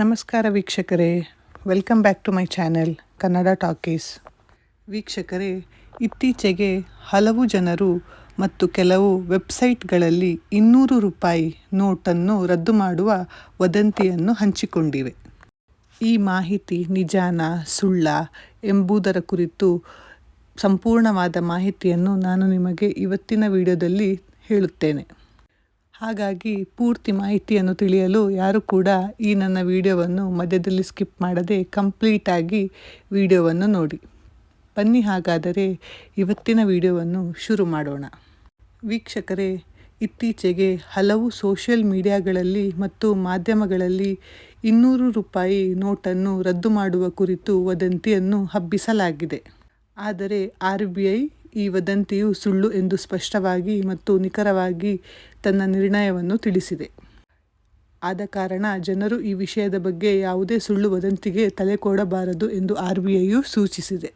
ನಮಸ್ಕಾರ ವೀಕ್ಷಕರೇ. Welcome back to my channel Kannada Talkies ವೀಕ್ಷಕರೇ, ಇತ್ತೀಚೆಗೆ ಹಲವು ಜನರು ಮತ್ತು ಕೆಲವು ವೆಬ್ಸೈಟ್ಗಳಲ್ಲಿ ಇನ್ನೂರು ರೂಪಾಯಿ ನೋಟನ್ನು ರದ್ದು ಮಾಡುವ ವದಂತಿಯನ್ನು ಹಂಚಿಕೊಂಡಿವೆ. ಈ ಮಾಹಿತಿ ನಿಜಾನ, ಸುಳ್ಳ ಎಂಬುದರ ಕುರಿತು ಸಂಪೂರ್ಣವಾದ ಮಾಹಿತಿಯನ್ನು ನಾನು ನಿಮಗೆ ಇವತ್ತಿನ ವಿಡಿಯೋದಲ್ಲಿ ಹೇಳುತ್ತೇನೆ. ಹಾಗಾಗಿ ಪೂರ್ತಿ ಮಾಹಿತಿಯನ್ನು ತಿಳಿಯಲು ಯಾರು ಕೂಡ ಈ ನನ್ನ ವಿಡಿಯೋವನ್ನು ಮಧ್ಯದಲ್ಲಿ ಸ್ಕಿಪ್ ಮಾಡದೆ ಕಂಪ್ಲೀಟಾಗಿ ವಿಡಿಯೋವನ್ನು ನೋಡಿ. ಬನ್ನಿ ಹಾಗಾದರೆ ಇವತ್ತಿನ ವಿಡಿಯೋವನ್ನು ಶುರು ಮಾಡೋಣ. ವೀಕ್ಷಕರೇ, ಇತ್ತೀಚೆಗೆ ಹಲವು ಸೋಷಿಯಲ್ ಮೀಡಿಯಾಗಳಲ್ಲಿ ಮತ್ತು ಮಾಧ್ಯಮಗಳಲ್ಲಿ ಇನ್ನೂರು ರೂಪಾಯಿ ನೋಟನ್ನು ರದ್ದು ಮಾಡುವ ಕುರಿತು ವದಂತಿಯನ್ನು ಹಬ್ಬಿಸಲಾಗಿದೆ. ಆದರೆ ಆರ್ ಬಿ ಐ ಈ ವದಂತಿಯು ಸುಳ್ಳು ಎಂದು ಸ್ಪಷ್ಟವಾಗಿ ಮತ್ತು ನಿಖರವಾಗಿ ತನ್ನ ನಿರ್ಣಯವನ್ನು ತಿಳಿಸಿದೆ. ಆದ ಕಾರಣ ಜನರು ಈ ವಿಷಯದ ಬಗ್ಗೆ ಯಾವುದೇ ಸುಳ್ಳು ವದಂತಿಗೆ ತಲೆ ಕೊಡಬಾರದು ಎಂದು ಆರ್ ಬಿ ಐಯು ಸೂಚಿಸಿದೆ.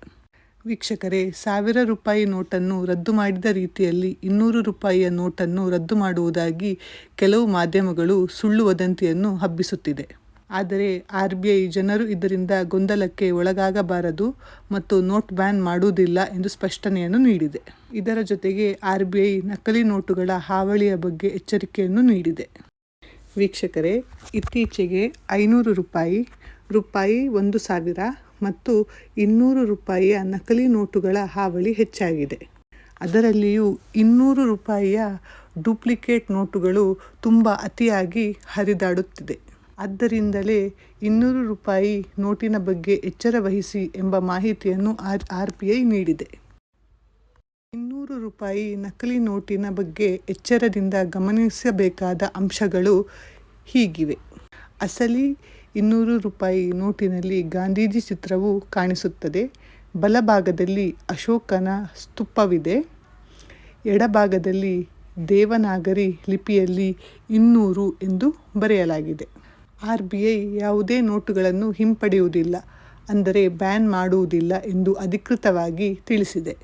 ವೀಕ್ಷಕರೇ, ಸಾವಿರ ರೂಪಾಯಿ ನೋಟನ್ನು ರದ್ದು ಮಾಡಿದ ರೀತಿಯಲ್ಲಿ ಇನ್ನೂರು ರೂಪಾಯಿಯ ನೋಟನ್ನು ರದ್ದು ಮಾಡುವುದಾಗಿ ಕೆಲವು ಮಾಧ್ಯಮಗಳು ಸುಳ್ಳು ವದಂತಿಯನ್ನು ಹಬ್ಬಿಸುತ್ತಿದೆ. ಆದರೆ ಆರ್ ಬಿ ಐ ಜನರು ಇದರಿಂದ ಗೊಂದಲಕ್ಕೆ ಒಳಗಾಗಬಾರದು ಮತ್ತು ನೋಟ್ ಬ್ಯಾನ್ ಮಾಡುವುದಿಲ್ಲ ಎಂದು ಸ್ಪಷ್ಟನೆಯನ್ನು ನೀಡಿದೆ. ಇದರ ಜೊತೆಗೆ ಆರ್ ಬಿ ಐ ನಕಲಿ ನೋಟುಗಳ ಹಾವಳಿಯ ಬಗ್ಗೆ ಎಚ್ಚರಿಕೆಯನ್ನು ನೀಡಿದೆ. ವೀಕ್ಷಕರೇ, ಇತ್ತೀಚೆಗೆ ಐನೂರು ರೂಪಾಯಿ ರೂಪಾಯಿ ಒಂದು ಸಾವಿರ ಮತ್ತು ಇನ್ನೂರು ರೂಪಾಯಿಯ ನಕಲಿ ನೋಟುಗಳ ಹಾವಳಿ ಹೆಚ್ಚಾಗಿದೆ. ಅದರಲ್ಲಿಯೂ ಇನ್ನೂರು ರೂಪಾಯಿಯ ಡೂಪ್ಲಿಕೇಟ್ ನೋಟುಗಳು ತುಂಬ ಅತಿಯಾಗಿ ಹರಿದಾಡುತ್ತಿದೆ. ಆದ್ದರಿಂದಲೇ ಇನ್ನೂರು ರೂಪಾಯಿ ನೋಟಿನ ಬಗ್ಗೆ ಎಚ್ಚರ ವಹಿಸಿ ಎಂಬ ಮಾಹಿತಿಯನ್ನು ಆರ್ ಆರ್ ಪಿ ಐ ನೀಡಿದೆ. ಇನ್ನೂರು ರೂಪಾಯಿ ನಕಲಿ ನೋಟಿನ ಬಗ್ಗೆ ಎಚ್ಚರದಿಂದ ಗಮನಿಸಬೇಕಾದ ಅಂಶಗಳು ಹೀಗಿವೆ. ಅಸಲಿ ಇನ್ನೂರು ರೂಪಾಯಿ ನೋಟಿನಲ್ಲಿ ಗಾಂಧೀಜಿ ಚಿತ್ರವು ಕಾಣಿಸುತ್ತದೆ. ಬಲಭಾಗದಲ್ಲಿ ಅಶೋಕನ ಸ್ತೂಪವಿದೆ. ಎಡಭಾಗದಲ್ಲಿ ದೇವನಾಗರಿ ಲಿಪಿಯಲ್ಲಿ ಇನ್ನೂರು ಎಂದು ಬರೆಯಲಾಗಿದೆ. ಆರ್ ಬಿ ಐ ಯಾವುದೇ ನೋಟುಗಳನ್ನು ಹಿಂಪಡೆಯುವುದಿಲ್ಲ, ಅಂದರೆ ಬ್ಯಾನ್ ಮಾಡುವುದಿಲ್ಲ ಎಂದು ಅಧಿಕೃತವಾಗಿ ತಿಳಿಸಿದೆ.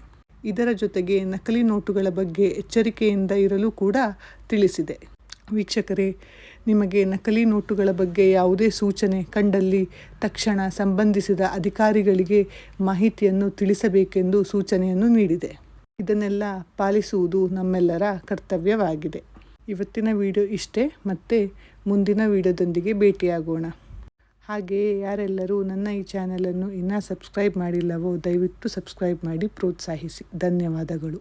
ಇದರ ಜೊತೆಗೆ ನಕಲಿ ನೋಟುಗಳ ಬಗ್ಗೆ ಎಚ್ಚರಿಕೆಯಿಂದ ಇರಲು ಕೂಡ ತಿಳಿಸಿದೆ. ವೀಕ್ಷಕರೇ, ನಿಮಗೆ ನಕಲಿ ನೋಟುಗಳ ಬಗ್ಗೆ ಯಾವುದೇ ಸೂಚನೆ ಕಂಡಲ್ಲಿ ತಕ್ಷಣ ಸಂಬಂಧಿಸಿದ ಅಧಿಕಾರಿಗಳಿಗೆ ಮಾಹಿತಿಯನ್ನು ತಿಳಿಸಬೇಕೆಂದು ಸೂಚನೆಯನ್ನು ನೀಡಿದೆ. ಇದನ್ನೆಲ್ಲ ಪಾಲಿಸುವುದು ನಮ್ಮೆಲ್ಲರ ಕರ್ತವ್ಯವಾಗಿದೆ. ಇವತ್ತಿನ ವಿಡಿಯೋ ಇಷ್ಟೇ, ಮತ್ತೆ ಮುಂದಿನ ವಿಡಿಯೋದೊಂದಿಗೆ ಭೇಟಿಯಾಗೋಣ. ಹಾಗೆಯೇ ಯಾರೆಲ್ಲರೂ ನನ್ನ ಈ ಚಾನಲನ್ನು ಇನ್ನೂ ಸಬ್ಸ್ಕ್ರೈಬ್ ಮಾಡಿಲ್ಲವೋ ದಯವಿಟ್ಟು ಸಬ್ಸ್ಕ್ರೈಬ್ ಮಾಡಿ ಪ್ರೋತ್ಸಾಹಿಸಿ. ಧನ್ಯವಾದಗಳು.